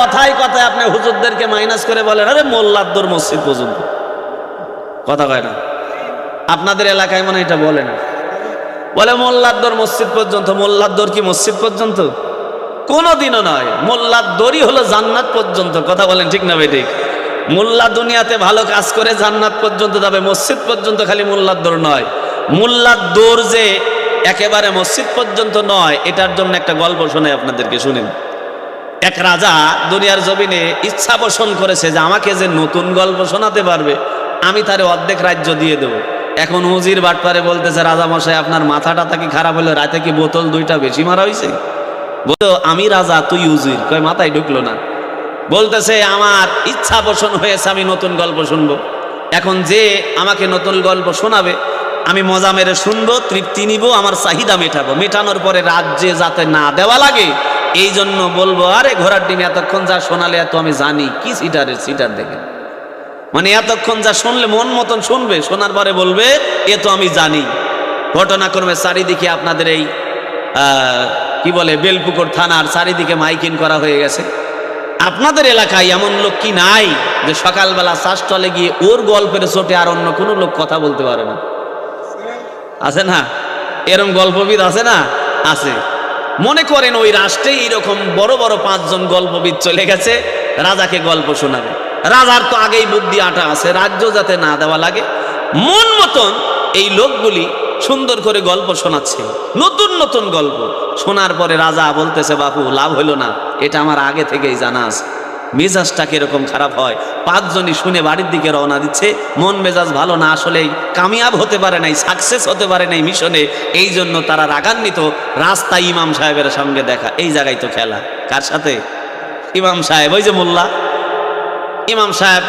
কথায় কথায় আপনি হুজুরদেরকে মাইনাস করে বলেন, আরে মোল্লাদ্দর মসজিদ পর্যন্ত। কথা কয় না। আপনাদের এলাকায় মনে এটা বলে না। বলে, মোল্লাদ্দর মসজিদ পর্যন্ত। মোল্লাদ্দর কি মসজিদ পর্যন্ত? কোনোদিনও নয়। মোল্লাদ্দরই হলো জান্নাত পর্যন্ত। কথা বলেন ঠিক না ভাই ঠিক মোল্লা দুনিয়াতে ভালো কাজ করে জান্নাত পর্যন্ত যাবে মসজিদ পর্যন্ত খালি মোল্লাদ্দর নয়। মোল্লাদ্দর যে একেবারে মসজিদ পর্যন্ত নয়, এটার জন্য একটা গল্প শোনাই আপনাদেরকে, শুনেন। এক রাজা দুনিয়ার জমিনে ইচ্ছা পোষণ করেছে যে আমাকে যে নতুন গল্প শোনাতে পারবে, আমি তারে অর্ধেক রাজ্য দিয়ে দেবো। এখন উজির বাটপারে বলতেছে, রাজা মশাই, আপনার মাথাটা কি খারাপ হলো রাতে কি বোতল দুইটা বেশি মারা হয়েছে বলতো আমি রাজা, তুই উজির। কয়, মাথায় ঢুকলো না। বলতেছে, আমার ইচ্ছা পোষণ হয়েছে, আমি নতুন গল্প শুনব। এখন যে আমাকে নতুন গল্প শোনাবে, আমি মজা মেরে শুনব, তৃপ্তি নিব, আমার চাহিদা মেটাবো। মেটানোর পরে রাজ্যে যাতে না দেওয়া লাগে এই জন্য বলব, আরে ঘোড়ার ডিম, এতক্ষণ যা শোনালে এত আমি জানি। কি সিটারের সিটার দেখে মানে এতক্ষণ যা শুনলে মন মতন শুনবে, শোনার পরে বলবে, এ তো আমি জানি। ঘটনাক্রমে চারিদিকে আপনাদের এই কি বলে, বেলপুকুর থানার চারিদিকে মাইকিং করা হয়ে গেছে। আপনাদের এলাকায় এমন লোক কি নাই যে সকালবেলা শ্বাসটলে গিয়ে ওর গল্পের চোটে আর অন্য কোনো লোক কথা বলতে পারে না? আছে না? এরম গল্পবিদ আছে না? আছে। মনে করেন ওই রাষ্ট্রে এইরকম বড় বড় পাঁচজন গল্পবিদ চলে গেছে, রাজাকে গল্প শোনাবে। রাজার তো আগেই বুদ্ধি আটা আছে, রাজ্য যাতে না দেওয়া লাগে। মন মতন এই লোকগুলি সুন্দর করে গল্প শোনাচ্ছে। নতুন নতুন গল্প। শোনার পরে রাজা বলতেছে, বাপু, লাভ হইল না। এটা আমার আগে থেকেই জানা আছে। মেজাজটা কীরকম খারাপ হয়? পাঁচজনই শুনে বাড়ির দিকে রওনা দিচ্ছে। মন মেজাজ ভালো না, আসলেই কামিয়াব হতে পারে নাই সাকসেস হতে পারে নাই মিশনে এই জন্য তারা রাগান্বিত। রাস্তা ইমাম সাহেবের সঙ্গে দেখা। এই জায়গায় তো খেলা। কার সাথে? ইমাম সাহেব, ওই যে মোল্লা। ইমাম সাহেব,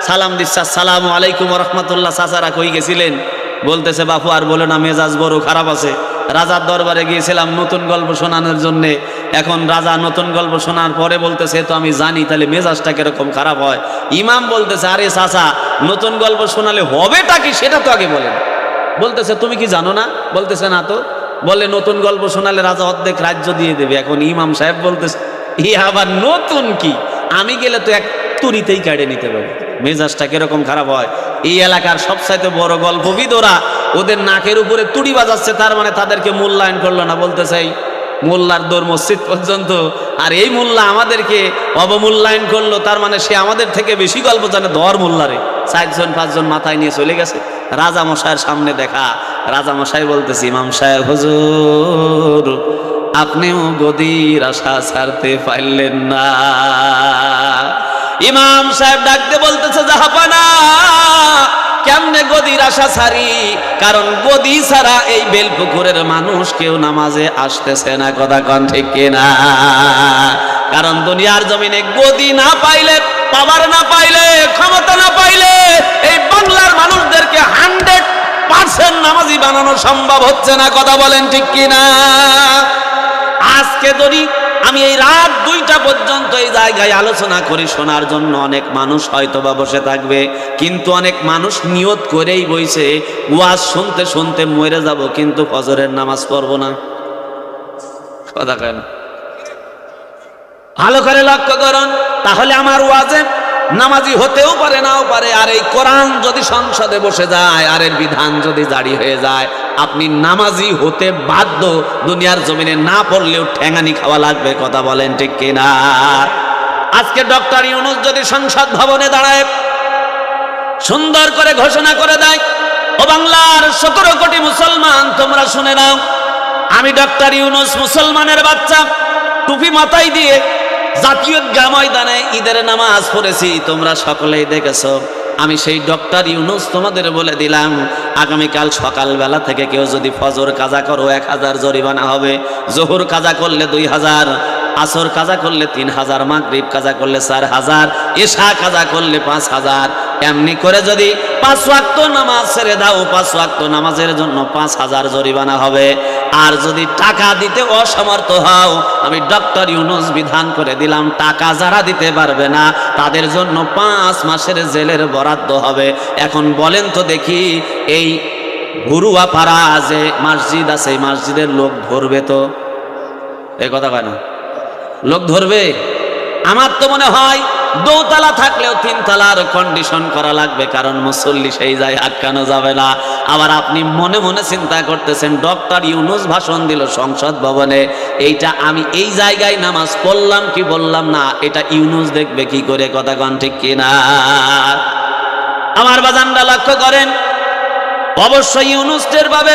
সালাম দিচ্ছা সালাম আলাইকুম রহমতুল্লাহ চাচারা কই গেছিলেন? বলতেছে, বাপু, আর বলে না, মেজাজ বড় খারাপ আছে। রাজার দরবারে গিয়েছিলাম নতুন গল্প শোনানোর জন্য। এখন রাজা নতুন গল্প শোনার পরে বলতেছে, তো আমি জানি, তাহলে মেজাজটা কীরকম খারাপ হয়? ইমাম বলতেছে, আরে চাচা, নতুন গল্প শোনালে হবেটা কি সেটা তো আগে বলেন। বলতেছে, তুমি কি জানো না? বলতেছে, না তো। বলে, নতুন গল্প শোনালে রাজা অর্ধেক রাজ্য দিয়ে দেবে। এখন ইমাম সাহেব বলতেছে ই আবার নতুন কি? আমি গেলে তো এক তুরিতেই কাটে নিতে পারব। মেজাজটা কীরকম খারাপ হয়? এই এলাকার সবচাইতে বড় গল্পবিদ ওরা ওদের নাকের উপরে তুড়ি বাজাচ্ছে, তার মানে তাদেরকে মূল্যায়ন করল না। বলতে চাই মোল্লার দৌড় মসজিদ পর্যন্ত। আর এই মোল্লা আমাদেরকে অবমূল্যায়ন করল, তার মানে সে আমাদের থেকে বেশি গল্প জানে দর মোল্লারে। চারজন, পাঁচজন মাথায় নিয়ে চলে গেছে। রাজা মশাইয়ের সামনে দেখা। রাজা মশাই বলতেছে, ইমাম সাহেব, হুজুর, আপনিও গদির আশা ছাড়তে পারলেন না। ইমাম সাহেব ডাকতে বলতেছে জাহাপানা কেমনে গদির আশা ছাড়ি? কারণ গদি ছাড়া এই বেলপুকুরের মানুষ কেউ নামাজে আসতেছে না, কথা কন ঠিক কিনা? কারণ দুনিয়ার জমিনে গদি না পাইলে, পাওয়ার না পাইলে, ক্ষমতা না পাইলে এই বাংলার মানুষদেরকে হান্ড্রেড পার্সেন্ট নামাজি বানানো সম্ভব হচ্ছে না, কথা বলেন ঠিক কিনা? আজকে যদি আমি এই রাত দুইটা পর্যন্ত এই জায়গায় আলোচনা করি, শোনার জন্য অনেক মানুষ হয়তো বা বসে থাকবে, কিন্তু অনেক মানুষ নিয়ত করেই বইছে, ওয়াজ শুনতে শুনতে মরে যাব, কিন্তু ফজরের নামাজ পড়ব না। কথা কেন ভালো করে লক্ষ্য করুন, তাহলে আমার ওয়াজে নামাজি হতেও পারে, নাও পারে, আর এই কোরআন যদি সংসদে বসে যায়, আর এর বিধান যদি জারি হয়ে যায় আপনি নামাজি হতে বাধ্য, দুনিয়ার জমিনে না পড়লেও ঠেঙানি খাওয়া লাগবে, কথা বলেন ঠিক কিনা? আজকে ডক্টর ইউনুস যদি সংসদ ভবনে দাঁড়ায়, সুন্দর করে ঘোষণা করে দেয়, ও বাংলার সতেরো কোটি মুসলমান, তোমরা শুনে নাও, আমি ডক্টর ইউনুস মুসলমানের বাচ্চা, টুপি মাথায় দিয়ে জাতীয় ময়দানে ঈদের নামাজ পড়েছি, তোমরা সকলেই দেখেছ। আমি সেই ডক্টর ইউনুস তোমাদের বলে দিলাম, আগামীকাল সকালবেলা থেকে কেউ যদি ফজর কাজা করো, এক হাজার জরিমানা হবে। জোহর কাজা করলে দুই হাজার আসর কাজা করলে তিন হাজার, মাগরিব কাজা করলে চার হাজার এশা কাজা করলে পাঁচ হাজার। এমনি করে যদি পাঁচ ওয়াক্ত নামাজ ছেড়ে দাও, পাঁচ ওয়াক্ত নামাজের জন্য পাঁচ হাজার জরিমানা হবে। আর যদি টাকা দিতে অসমর্থ হও, আমি ডক্টর ইউনুস বিধান করে দিলাম, টাকা যারা দিতে পারবে না, তাদের জন্য পাঁচ মাসের জেলের বরাদ্দ হবে। এখন বলেন তো দেখি, এই ঘুরুয়া পাড়া যে মসজিদ আছে মসজিদের লোক ধরবে তো? এই কথা কয় না। লোক ধরবে। আমার তো মনে হয় দোতলা থাকলেও তিনতলার কন্ডিশন করা লাগবে, কারণ মুসল্লি সেই যায় আটকানো যাবে না। আবার আপনি মনে মনে চিন্তা করতেছেন, ডক্টর ইউনুস ভাষণ দিল সংসদ ভবনে, এইটা আমি এই জায়গায় নামাজ পড়লাম কি বললাম না, এটা ইউনুস দেখবে কি করে, কথা কন ঠিক কিনা? আমার বাজানরা লক্ষ্য করেন অবশ্যই ইউনুস্টের ভাবে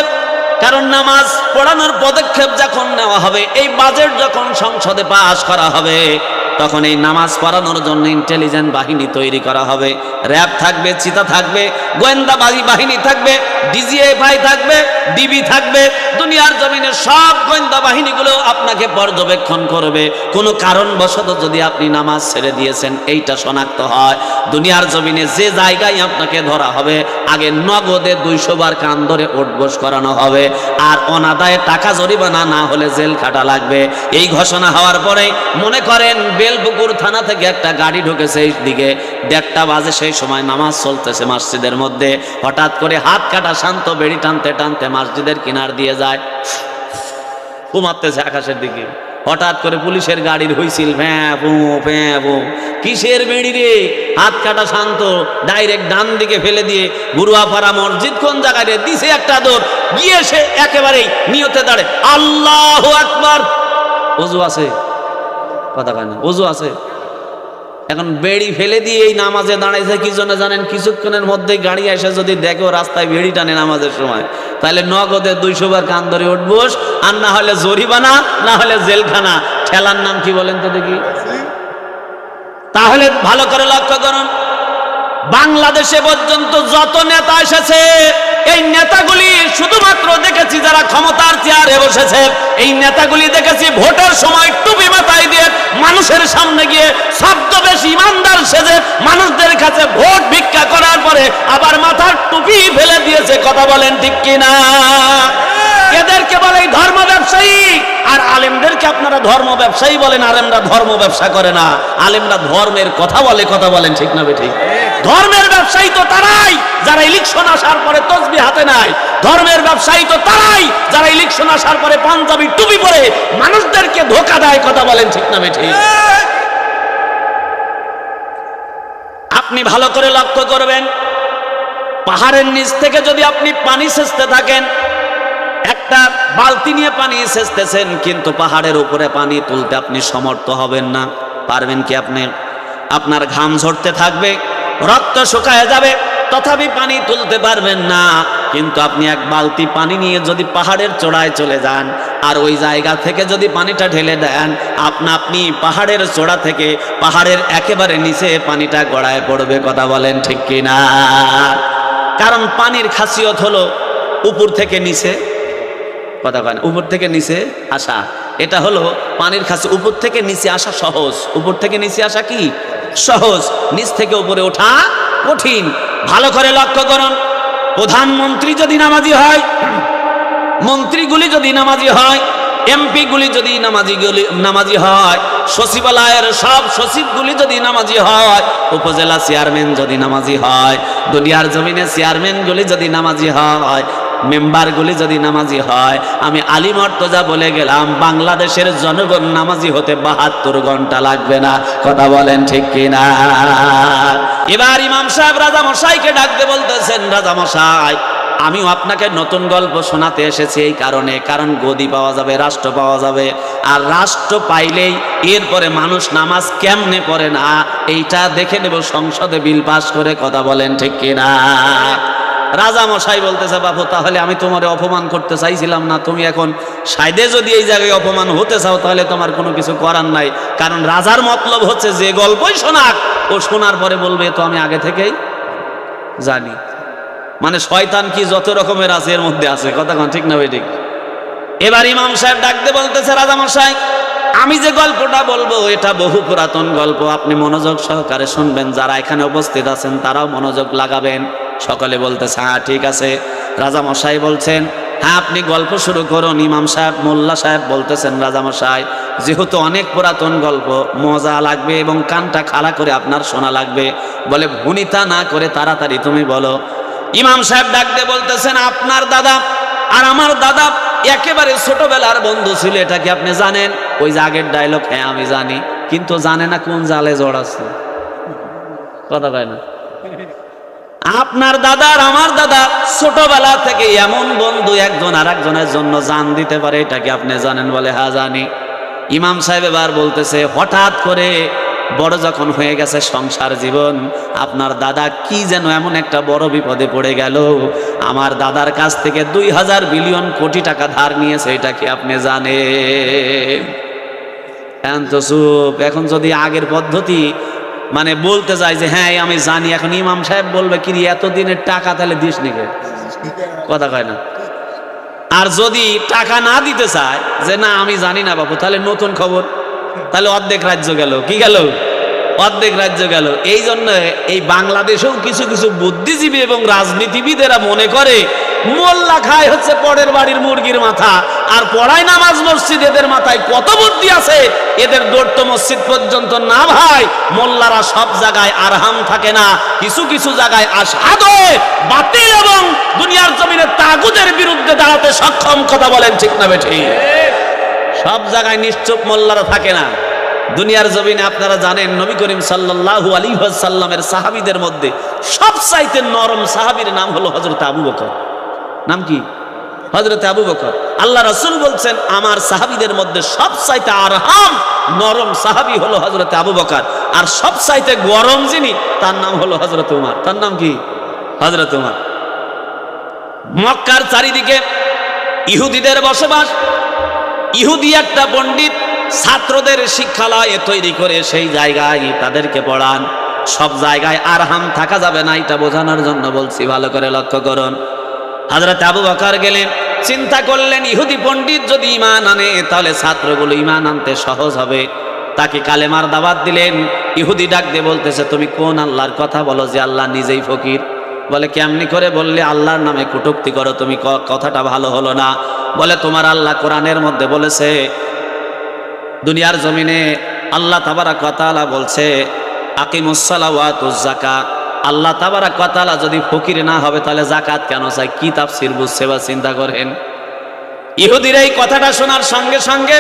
কারণ নামাজ পড়ানোর পদক্ষেপ যখন নেওয়া হবে, এই বাজেট যখন সংসদে পাশ করা হবে, তখন এই নামাজ পড়ানোর জন্য ইন্টেলিজেন্ট বাহিনী তৈরি করা হবে। র্যাব থাকবে, চিতা থাকবে গোয়েন্দা বাহি- বাহিনী থাকবে ডিজিএফআই থাকবে ডিবি থাকবে, দুনিয়ার জমিনে সব গোয়েন্দা বাহিনীগুলো আপনাকে পর্যবেক্ষণ করবে। কোনো কারণবশত যদি আপনি নামাজ ছেড়ে দিয়েছেন, এইটা শনাক্ত হয়। দুনিয়ার জমিনে যে জায়গায় আপনাকে ধরা হবে, আগে নগদে দুইশো বার কান ধরে ওঠবোস করানো হবে। আর অনাদায়ে টাকা জরিমানা না হলে জেল খাটা লাগবে। এই ঘোষণা হওয়ার পরে মনে করেন বেলপুকুর থানা থেকে একটা গাড়ি ঢুকেছে এই দিকে। দেড়টা বাজে সেই সময় নামাজ চলতেছে মসজিদের মধ্যে। হঠাৎ করে হাত কাটা শান্ত বেড়ি টানতে টানতে মসজিদের কিনার দিয়ে যায়। ঘুমাতেছে আকাশের দিকে। হঠাৎ করে পুলিশের গাড়ির হুইসিল কিসের বেড়ি রে? হাত কাটা শান্ত, ডাইরেক্ট ডান দিকে ফেলে দিয়ে গুরুয়াপাড়া মসজিদ কোন জায়গায় রে? দিছে একটা দৌড় গিয়ে সে একেবারেই নিয়তে দাঁড়ে। আল্লাহ আকবার। অজু আছে? কথা কয় না অজু আছে? এখন বেড়ি ফেলে দিয়ে এই নামাজে দাঁড়াইছে, কি জন্য জানেন? কিছুক্ষণের মধ্যে গাড়ি এসে যদি দেখো রাস্তায় বেড়ি টানে নামাজের সময়, তাহলে নগদে দুইশো বার কান ধরে উঠবোস আর না হলে জরিমানা, না হলে জেলখানা। ঠেলার নাম কি বলেন তো দেখি? তাহলে ভালো করে লক্ষ্য করুন। বাংলাদেশে পর্যন্ত যত নেতা এসেছে, এই নেতাগুলি শুধুমাত্র দেখেছি যারা ক্ষমতার চেয়ারে বসেছে। এই নেতাগুলি দেখেছি ভোটের সময় টুপি মাথায় দিয়ে মানুষের সামনে গিয়ে শব্দ বেশি ইমানদার সেজে মানুষদের কাছে ভোট ভিক্ষা করার পরে আবার টুপি ফেলে দিয়েছে, কথা বলেন ঠিক কিনা? এদেরকে বলে ধর্ম ব্যবসায়ী। আর আলেমদেরকে আপনারা ধর্ম ব্যবসায়ী বলেন, আলেমরা ধর্ম ব্যবসা করে না। আলেমরা ধর্মের কথা বলে, কথা বলেন ঠিক না বেঠিক? ধর্মের ব্যবসায়ী তো তারাই, যারা ইলেকশন আসার পরে তসবি হাতে নাই ধর্মের ব্যবসায়ী তো তারাই, যারা ইলেকশন আসার পরে পাঞ্জাবি টুপি পরে মানুষদেরকে ধোকা দেয়, কথা বলেন ঠিক না বেঠিক? আপনি ভালো করে লক্ষ্য করবেন পাহাড়ের নিচ থেকে যদি আপনি পানি সেচতে থাকেন, একটা বালতি নিয়ে পানি সেচতেছেন, কিন্তু পাহাড়ের উপরে পানি তুলতে আপনি সমর্থ হবেন না। পারবেন কি আপনি? আপনার ঘাম ঝরতে থাকবে, রক্ত শুকায় যাবে, তথাপি পানি তুলতে পারবেন না। কিন্তু আপনি এক বালতি পানি নিয়ে যদি পাহাড়ের চড়ায় চলে যান, আর ওই জায়গা থেকে যদি পানিটা ঢেলে দেন, আপনা আপনি পাহাড়ের চড়া থেকে পাহাড়ের একেবারে নিচে পানিটা গড়ায় পড়বে, কথা বলেন ঠিক কিনা? কারণ পানির খাসিয়ত হলো উপর থেকে নিচে, কথা কয় উপর থেকে নিচে আসা। এটা হলো পানির খাসি, উপর থেকে নিচে আসা সহজ। উপর থেকে নিচে আসা কি? সহজ। নিচ থেকে উপরে ওঠা কঠিন। ভালো করে লক্ষ্য করুন। প্রধানমন্ত্রী যদি নামাজি হয়, মন্ত্রীগুলি যদি নামাজি হয় এমপি গুলি যদি নামাজি গুলি নামাজি হয়, সচিবালয়ের সব সচিবগুলি যদি নামাজি হয়, উপজেলা চেয়ারম্যান যদি নামাজি হয়, দুনিয়ার জমিনে চেয়ারম্যানগুলি যদি নামাজি হয়, মেম্বারগুলি যদি নামাজি হয়, আমি আলী মর্তজা বলে গেলাম, বাংলাদেশের জনগণ নামাজি হতে বাহাত্তর ঘণ্টা লাগবে না। কথা বলেন ঠিক কিনা? এবার ইমাম সাহেব রাজা মশাইকে ডাকতে বলতেছেন রাজা মশাই আমিও আপনাকে নতুন গল্প শোনাতে এসেছি এই কারণে, কারণ গদি পাওয়া যাবে, রাষ্ট্র পাওয়া যাবে। আর রাষ্ট্র পাইলেই এরপরে মানুষ নামাজ কেমনে পড়ে না, এইটা দেখে নেব, সংসদে বিল পাস করে কথা বলেন ঠিক কিনা। রাজা মশাই বলতেছে, বাবু, তাহলে আমি তোমার অপমান করতে চাইছিলাম না। তুমি এখন সাইদে যদি এই জায়গায় অপমান হতে চাও, তাহলে তোমার কোনো কিছু করার নাই। কারণ রাজার মতলব হচ্ছে, যে গল্পই শোনাক, ও শোনার পরে বলবে তো আমি আগে থেকেই জানি। মানে শয়তান কি যত রকমের আছে এর মধ্যে আছে? কথা ঠিক না ভাই, ঠিক? এবার ইমাম সাহেব ডাকতে বলতেছে, রাজা মশাই, আমি যে গল্পটা বলব, এটা বহু পুরাতন গল্প। আপনি মনোযোগ সহকারে শুনবেন। যারা এখানে উপস্থিত আছেন, তারাও মনোযোগ লাগাবেন। সকলে বলতেছে হ্যাঁ ঠিক আছে। রাজা মশাই বলছেন হ্যাঁ আপনি গল্প শুরু করুন। ইমাম সাহেব, মোল্লা সাহেব বলতেছেন, রাজা মশাই, যেহেতু অনেক পুরাতন গল্প, মজা লাগবে এবং কানটা খাড়া করে আপনার শোনা লাগবে। বলে, ভুনিতা না করে তাড়াতাড়ি তুমি বলো ইমাম সাহেব ডাকতে বলতেছেন, আপনার দাদা আর আমার দাদা একেবারে ছোটবেলার বন্ধু ছিল, এটা কি আপনি জানেন? ওই যে আগের ডায়লগ হ্যাঁ আমি জানি, কিন্তু জানে না কোন জালে জড়াচ্ছে কথা না। আপনার দাদা আর আমার দাদা ছোটবেলা থেকে এমন বন্ধু, একজন আর একজনের জন্য জান দিতে পারে, এটা কি আপনি জানেন? বলে হ্যাঁ জানি। ইমাম সাহেব এবার বলতেছে, হঠাৎ করে বড় যখন হয়ে গেছে সংসার জীবন, আপনার দাদা কি যেন এমন একটা বড় বিপদে পড়ে গেল? আমার দাদার কাছ থেকে দুই হাজার বিলিয়ন কোটি টাকা ধার নিয়েছে, এটা কি আপনি জানেন? এখন তো চুপ। এখন যদি আগের পদ্ধতি মানে বলতে চাই যে হ্যাঁ আমি জানি, এখন ইমাম সাহেব বলবে কি এতদিনের টাকা তাহলে দিস নিকে কথা কয় না। আর যদি টাকা না দিতে চায়, যে না, আমি জানি না বাবু তাহলে নতুন খবর। তাহলে অর্ধেক রাজ্য গেল। কি গেল? অর্ধেক রাজ্য গেল। এই জন্য এই বাংলাদেশেও কিছু কিছু বুদ্ধিজীবী এবং রাজনীতিবিদেরা মনে করে, মোল্লা খায় হচ্ছে পরের বাড়ির মুরগির মাথা, আর পড়ায় নামাজ মসজিদ, এদের মাথায় কত বুদ্ধি আছে? এদের দৌড় তো মসজিদ পর্যন্ত না ভাই, মোল্লারা সব জায়গায় আরহাম থাকে না। কিছু কিছু জায়গায় আসাদে বাতিল এবং দুনিয়ার জমিনে তাগুদের বিরুদ্ধে দাঁড়াতে সক্ষম, কথা বলেন ঠিক না বেঠি সব জায়গায় নিশ্চুপ মোল্লারা থাকে না। দুনিয়ার জমিনে আপনারা জানেন, নবী করিম সাল্লাল্লাহু আলাইহি ওয়াসাল্লামের সাহাবীদের মধ্যে সবচাইতে নরম সাহাবীর নাম হলো হযরত আবু বকর। নাম কি? হযরত আবু বকর। আল্লাহ রাসূল বলছেন, আমার সাহাবীদের মধ্যে সব সবচাইতে আরহাম, নরম সাহাবী হলো হযরত আবু বকর। আর সব সবচাইতে গরম যিনি, তার নাম হলো হজরত উমর। তার নাম কি? হজরত উমর। মক্কার চারিদিকে ইহুদিদের বসবাস, ইহুদি একটা পণ্ডিত ছাত্রদের শিক্ষালয়ে তৈরি করে সেই জায়গায় তাদেরকে পড়ান। সব জায়গায় আরহাম থাকা যাবে না, এটা বোঝানোর জন্য বলছি, ভালো করে লক্ষ্য করুন। হাজরত আবু বকর গেলেন, চিন্তা করলেন, ইহুদি পণ্ডিত যদি ইমান আনে, তাহলে ছাত্রগুলো ইমান আনতে সহজ হবে। তাকে কালেমার দাবাত দিলেন, ইহুদি ডাক দিয়ে বলতেছে, তুমি কোন আল্লাহর কথা বলো যে আল্লাহ নিজেই ফকির? বলে, কেমনি করে বললে আল্লাহর নামে কটুক্তি করো, তুমি কথাটা ভালো হলো না? বলে, তোমার আল্লাহ কোরআনের মধ্যে বলেছে দুনিয়ার জমিনে আল্লাহ তাবারা কথালা বলছে আকিমুসালাওয়াতুজাকা আল্লাহ তাবারা কথালা যদি ফকির না হবে, তাহলে জাকাত কেন চাই কি তাফসির বুঝছে বা চিন্তা করেন? ইহুদির এই কথাটা শোনার সঙ্গে সঙ্গে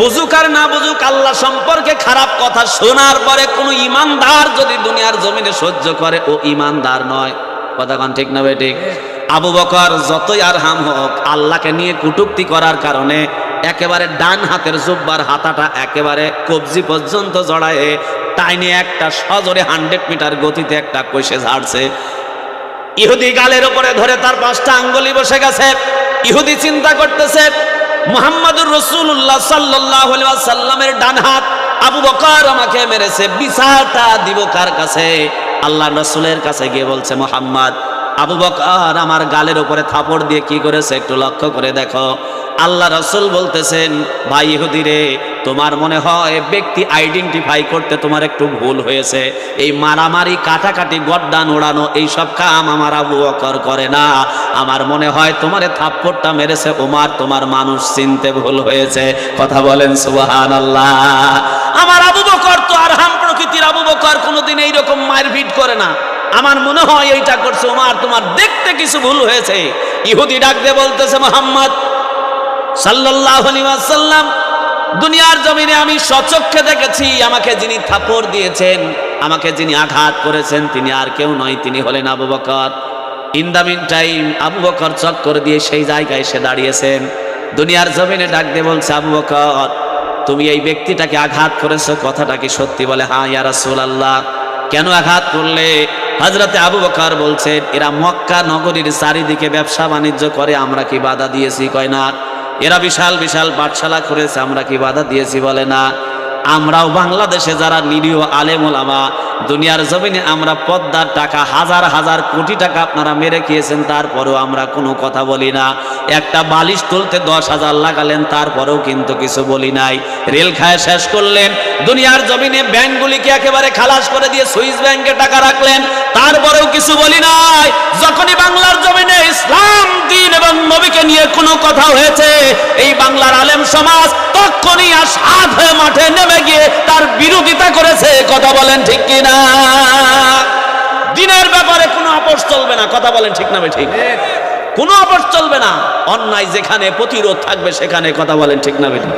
বুঝুক আর না বুঝুক, আল্লাহ সম্পর্কে খারাপ কথা শোনার পরে কোনো ইমানদার যদি দুনিয়ার জমিনে সহ্য করে, ও ইমানদার নয়। কথা কন ঠিক না ঠিক? আবু বকর যতই আর হাম হোক, আল্লাহকে নিয়ে কুটুক্তি করার কারণে একেবারে ডান হাতের জুব্বার হাতাটা একেবারে কবজি পর্যন্ত জড়ায় টাইনে একটা সজোরে হান্ড্রেড মিটার গতিতে একটা কষে ঝাড়ছে। ইহুদি গালের উপরে ধরে তার পাঁচটা আঙ্গুলি বসে গেছে। ইহুদি চিন্তা করতেছে, মোহাম্মদুর রসুল্লাহ সাল্লাহ সাল্লামের ডান হাত আবু বকর আমাকে মেরেছে, বিচারটা দিব কার কাছে? আল্লাহ রসুলের কাছে গিয়ে বলছে, মোহাম্মদ আবু বকর আমার গালের উপরে থাপড় দিয়ে কি করেছে একটু লক্ষ্য করে দেখো। আল্লাহ রসুল বলতেছেন, ভাই ইহুদি রে তোমার মনে হয় ব্যক্তি আইডেন্টিফাই করতে তোমার একটু ভুল হয়েছে। এই মারামারি, কাটাকাটি, গড্ডান ওড়ানো এইসব কাম আমার আবু বকর করে না। আমার মনে হয় তোমার থাপ্পড়টা মেরেছে ওমার তোমার মানুষ চিনতে ভুল হয়েছে। কথা বলেন সুবাহান আল্লাহ আমার আবু বকর তো আর হাম প্রকৃতির আবু বকর কোনোদিন এইরকম মারপিট করে না। আমার মনে হয় এইটা করছে ওমার তোমার দেখতে কিছু ভুল হয়েছে। ইহুদি ডাক দিয়ে বলতেছে, মোহাম্মদ ওয়াসাল্লাম, দুনিয়ার জমিনে আমি সচক্ষে দেখেছি, আমাকে যিনি থাপড় দিয়েছেন, আমাকে যিনি আঘাত করেছেন, তিনি আর কেউ নয়, তিনি হলেন Abu Bakr. In the meantime Abu Bakr চক্কর দিয়ে সেই জায়গায় এসে দাঁড়িয়েছেন। দুনিয়ার জমিনে ডাক দিয়ে বলছে, আবু বকর, তুমি এই ব্যক্তিটাকে আঘাত করেছ, কথাটা কি সত্যি? বলে হ্যাঁ ইয়া আল্লাহ কেন আঘাত করলে? হজরতে আবু বকর বলছেন, এরা মক্কা নগরীর চারিদিকে ব্যবসা বাণিজ্য করে, আমরা কি বাধা দিয়েছি? কয় না। এরা বিশাল বিশাল পাঠশালা করেছে, আমরা কি বাধা দিয়েছি বলে না। আমরাও বাংলাদেশে যারা নিরীহ আলেম ওলামা, দুনিয়ার জমিনে আমরা পদ্মার টাকা, হাজার হাজার কোটি টাকা আপনারা মেরে খেয়েছেন, তারপরেও আমরা কোনো কথা বলি না। একটা বালিশ তুলতে দশ হাজার লাগালেন, তারপরেও কিন্তু কিছু বলি নাই। রেল খায় শেষ করলেন, দুনিয়ার জমিনে ব্যাংকগুলিকে একেবারে খালাস করে দিয়ে সুইস ব্যাংকে টাকা রাখলেন, তারপরেও কিছু বলি নাই। যখনই বাংলার জমিনে ইসলাম, দিন এবং নবীকে নিয়ে কোনো কথা হয়েছে, এই বাংলার আলেম সমাজ তখনই আসাদ হয়ে মাঠে নেমে গিয়ে তার বিরোধিতা করেছে, কথা বলেন ঠিক কিনা? দিনের ব্যাপারে কোনো আপোষ চলবে না, কথা বলেন ঠিক না ঠিক কোনো আপোষ চলবে না, অন্যায় যেখানে প্রতিরোধ থাকবে সেখানে কথা বলেন ঠিক না বেঠিক?